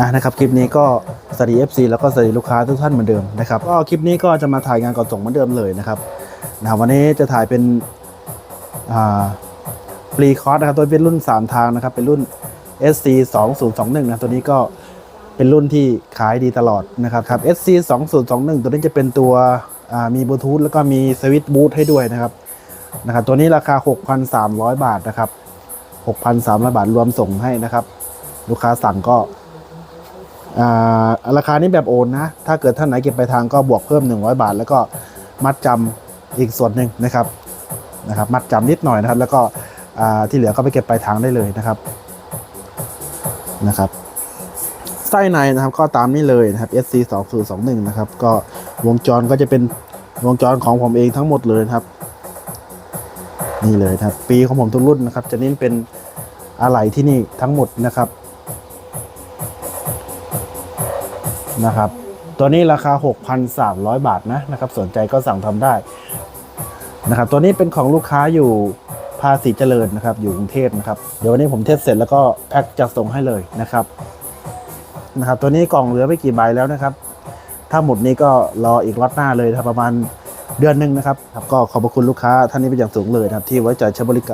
อะนะครับคลิปนี้ก็สวัสดี FC แล้วก็สวัสดีลูกค้าทุกท่านเหมือนเดิมนะครับก็คลิปนี้ก็จะมาถ่ายงานก่อนส่งเหมือนเดิมเลยนะครับนะบวันนี้จะถ่ายเป็นอ่าฟรีคอร์สนะครับตัวเป็นรุ่น 3 ทางนะครับ เป็นรุ่น SC 2021นะตัวนี้ก็เป็นรุ่นที่ขายดีตลอดนะครับครับ SC 2021ตัวนี้จะเป็นตัวอ่ามีบลูทูธแล้วก็มีสวิตช์บูทให้ด้วยนะครับนะครับ ตัวนี้ราคา 6,300 บาทนะครับ 6,300 บาทรวมส่งให้นะครับ ลูกค้าสั่งก็ ราคานี้แบบโอนนะ ถ้าเกิดท่านไหนเก็บไปทางก็บวกเพิ่ม 100 บาท แล้วก็มัดจำอีกส่วนหนึ่งนะครับนะครับ มัดจำนิดหน่อยนะครับ แล้วก็อ่าที่เหลือก็ไปเก็บไปลายทางได้เลยนะครับนะครับไส้ในนะครับก็ตามนี้เลยนะครับ SC 2 0 2 1นะครับ ก็วงจรก็จะเป็นวงจรของผมเองทั้งหมดเลยนะครับ นี่เลยนะครับ ปีของผมทุกรุ่นนะครับ จะเน้นเป็นอะไหล่ที่นี่ทั้งหมดนะครับ นะครับ ตัวนี้ราคา 6,300 บาทนะนะครับ สนใจก็สั่งทำได้นะครับ ตัวนี้เป็นของลูกค้าอยู่ภาษีเจริญนะครับ อยู่กรุงเทพนะครับ เดี๋ยววันนี้ผมเทสเสร็จแล้วก็แพ็คจะส่งให้เลยนะครับนะครับ ตัวนี้กล่องเหลือไม่กี่ใบแล้วนะครับ ถ้าหมดนี้ก็รออีกล็อตหน้าเลยครับประมาณเดือนหนึ่งนะครับ ก็ขอบพระคุณลูกค้าท่านนี้เป็นอย่างสูงเลยนะครับ ที่ไว้ใจใช้บริการ